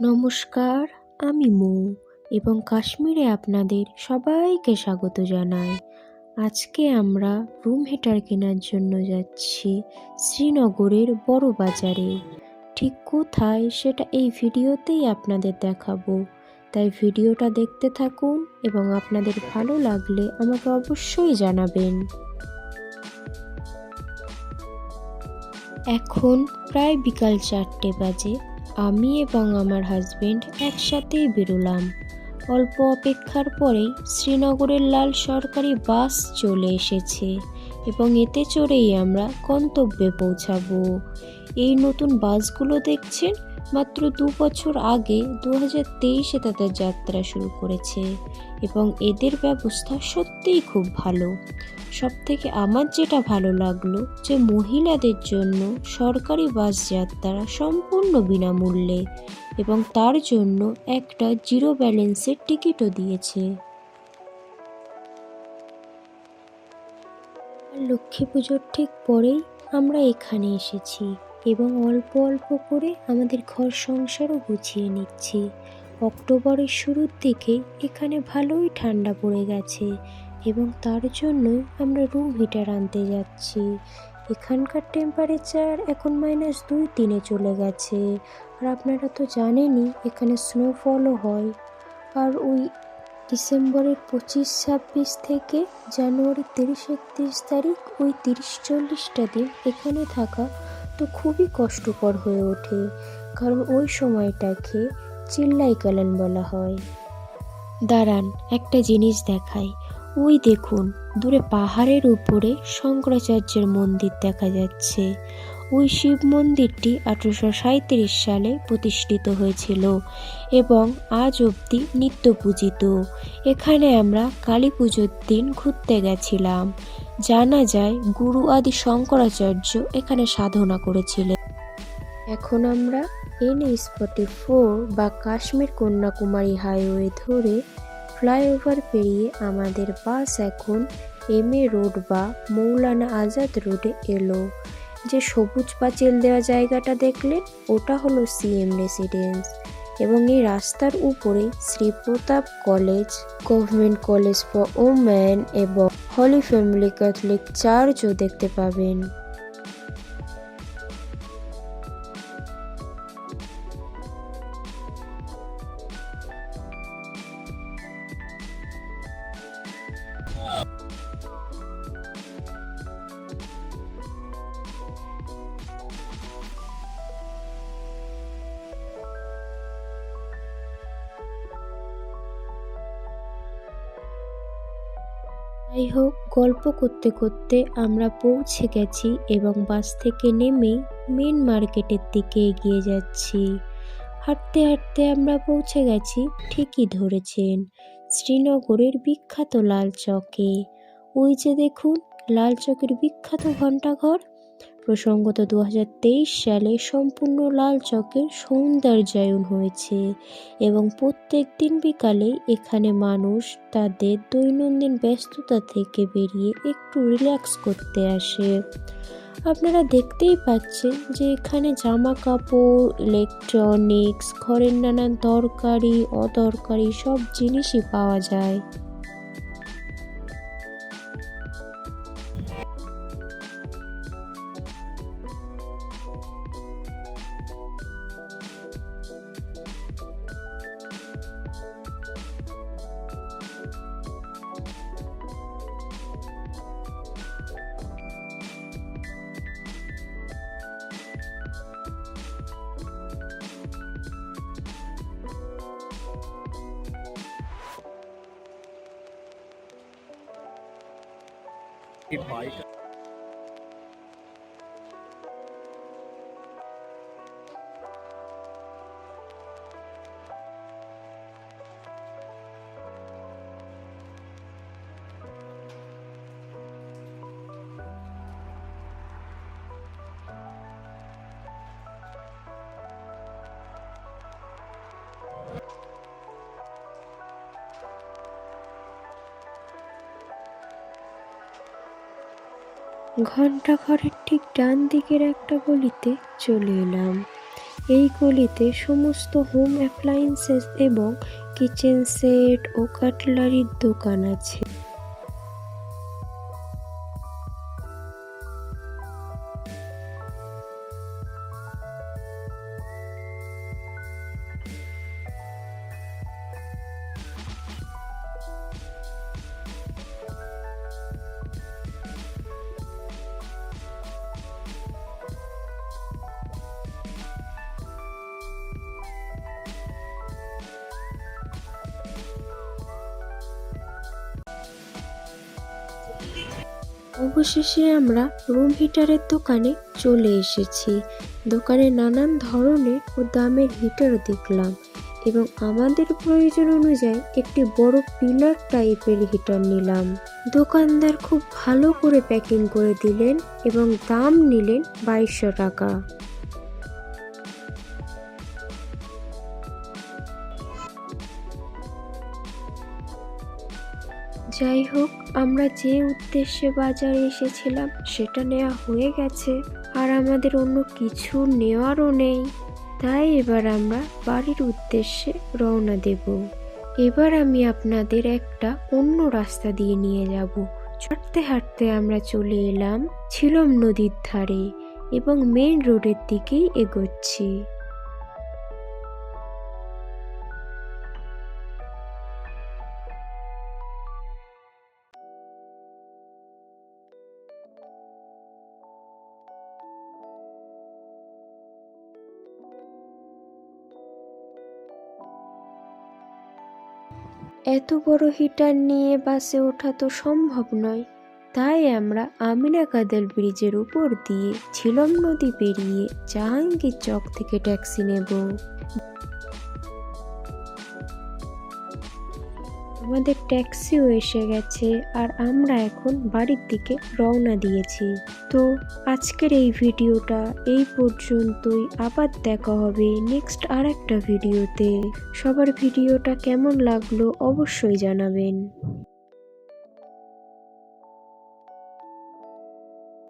নমস্কার, আমি মৌ এবং কাশ্মীরে আপনাদের সবাইকে স্বাগত জানাই। আজকে আমরা রুম হিটার কেনার জন্য যাচ্ছি শ্রীনগরের বড় বাজারে। ঠিক কোথায় সেটা এই ভিডিওতেই আপনাদের দেখাবো। তাই ভিডিওটা দেখতে থাকুন এবং আপনাদের ভালো লাগলে আমাকে অবশ্যই জানাবেন। এখন প্রায় বিকাল চারটে বাজে। আমি এবং আমার হাজবেন্ড একসাথেই বেরোলাম। অল্প অপেক্ষার পরেই শ্রীনগরের লাল সরকারি বাস চলে এসেছে এবং এতে চড়েই আমরা গন্তব্যে পৌঁছাবো। এই নতুন বাসগুলো দেখছেন মাত্র দু বছর আগে দু হাজার তেইশে তাদের যাত্রা শুরু করেছে এবং এদের ব্যবস্থা সত্যিই খুব ভালো। সব থেকে আমার যেটা ভালো লাগল যে মহিলাদের জন্য সরকারি বাস যাত্রা সম্পূর্ণ বিনামূল্যে এবং তার জন্য একটা জিরো ব্যালেন্সের টিকিটও দিয়েছে। লক্ষ্মী পুজোর ঠিক পরেই আমরা এখানে এসেছি। এবং অল্প অল্প করে আমাদের ঘর সংসারও গুছিয়ে নিচ্ছি। অক্টোবরের শুরুর দিকে এখানে ভালোই ঠান্ডা পড়ে গেছে এবং তার জন্য আমরা রুম হিটার আনতে যাচ্ছি। এখানকার টেম্পারেচার এখন মাইনাস দুই তিনে চলে গেছে। আর আপনারা তো জানেনই, এখানে স্নোফলও হয়। আর ওই ডিসেম্বরের পঁচিশ, ছাব্বিশ থেকে জানুয়ারি তিরিশ, একত্রিশ তারিখ, ওই তিরিশ, চল্লিশটা দিন এখানে থাকা তো খুবই কষ্টকর হয়ে ওঠে, কারণ ওই সময়টাকে চিল্লাই কালান বলা হয়। দাঁড়ান, একটা জিনিস দেখাই। ওই দেখুন, দূরে পাহাড়ের উপরে শঙ্করাচার্যের মন্দির দেখা যাচ্ছে। ওই শিব মন্দিরটি আঠেরোশো সালে প্রতিষ্ঠিত হয়েছিল এবং আজ অবধি নিত্য পূজিত। এখানে আমরা কালী পুজোর দিন ঘুরতে গেছিলাম। জানা যায়, গুরু আদি শঙ্করাচার্য এখানে সাধনা করেছিলেন। এখন আমরা এন স্পটে ফোর বা কাশ্মীর কন্যাকুমারী হাইওয়ে ধরে ফ্লাইওভার পেরিয়ে আমাদের বাস এখন এম এ রোড বা মৌলানা আজাদ রোডে এলো। যে সবুজ পাঁচিল দেওয়া জায়গাটা দেখলেন, ওটা হলো সিএম রেসিডেন্স এবং এই রাস্তার উপরে Shri Pratap college, government college for woman এবং হলি ফ্যামিলি ক্যাথলিক চার্চও দেখতে পাবেন। যাই হোক গল্প করতে করতে আমরা পৌঁছে গেছি এবং বাস থেকে নেমে মেন মার্কেটের দিকে এগিয়ে যাচ্ছি। হাঁটতে হাঁটতে আমরা পৌঁছে গেছি, ঠিকই ধরেছেন, শ্রীনগরের বিখ্যাত লাল চকে। ওই যে দেখুন, লাল চকের বিখ্যাত ঘণ্টাঘর। প্রসঙ্গত দু হাজার তেইশ সালে সম্পূর্ণ লাল চকের সৌন্দর্যায়ন হয়েছে এবং প্রত্যেক দিন বিকালে এখানে মানুষ তাদের দৈনন্দিন ব্যস্ততা থেকে বেরিয়ে একটু রিল্যাক্স করতে আসে। আপনারা দেখতেই পাচ্ছেন যে এখানে জামা কাপড় ইলেকট্রনিক্স ঘরের নানান তরকারি অদরকারি সব জিনিসই পাওয়া যায়। bike ঘণ্টাঘরের ঠিক ডান দিকের একটা গলিতে চলে এলাম। এই গলিতে সমস্ত হোম অ্যাপ্লায়েন্সেস এবং কিচেন সেট ও কাটলারির দোকান আছে। অবশেষে আমরা রুম হিটারের দোকানে চলে এসেছি। দোকানে নানান ধরনের ও দামের হিটার দেখলাম এবং আমাদের প্রয়োজন অনুযায়ী একটি বড় পিলার টাইপের হিটার নিলাম। দোকানদার খুব ভালো করে প্যাকিং করে দিলেন এবং দাম নিলেন বাইশশো টাকা। যাই হোক আমরা যে উদ্দেশ্যে বাজারে এসেছিলাম, সেটা নেওয়া হয়ে গেছে। আর আমাদের অন্য কিছু নেওয়ারও নেই। তাই এবার আমরা বাড়ির উদ্দেশ্যে রওনা দেব। এবার আমি আপনাদের একটা অন্য রাস্তা দিয়ে নিয়ে যাব। হাঁটতে হাঁটতে আমরা চলে এলাম ছিলম নদীর ধারে এবং মেন রোডের দিকেই এগোচ্ছি। এত বড় হিটার নিয়ে বাসে ওঠা তো সম্ভব নয়। তাই আমরা আমিনা কাদাল ব্রিজের উপর দিয়ে ঝিলম নদী পেরিয়ে জাহাঙ্গীর চক থেকে ট্যাক্সি নেব। আমাদের ট্যাক্সিও এসে গেছে আর আমরা এখন বাড়ির দিকে রওনা দিয়েছি। তো আজকের এই ভিডিওটা এই পর্যন্তই। আবার দেখা হবে নেক্সট আর একটা ভিডিওতে। সবার ভিডিওটা কেমন লাগল অবশ্যই জানাবেন।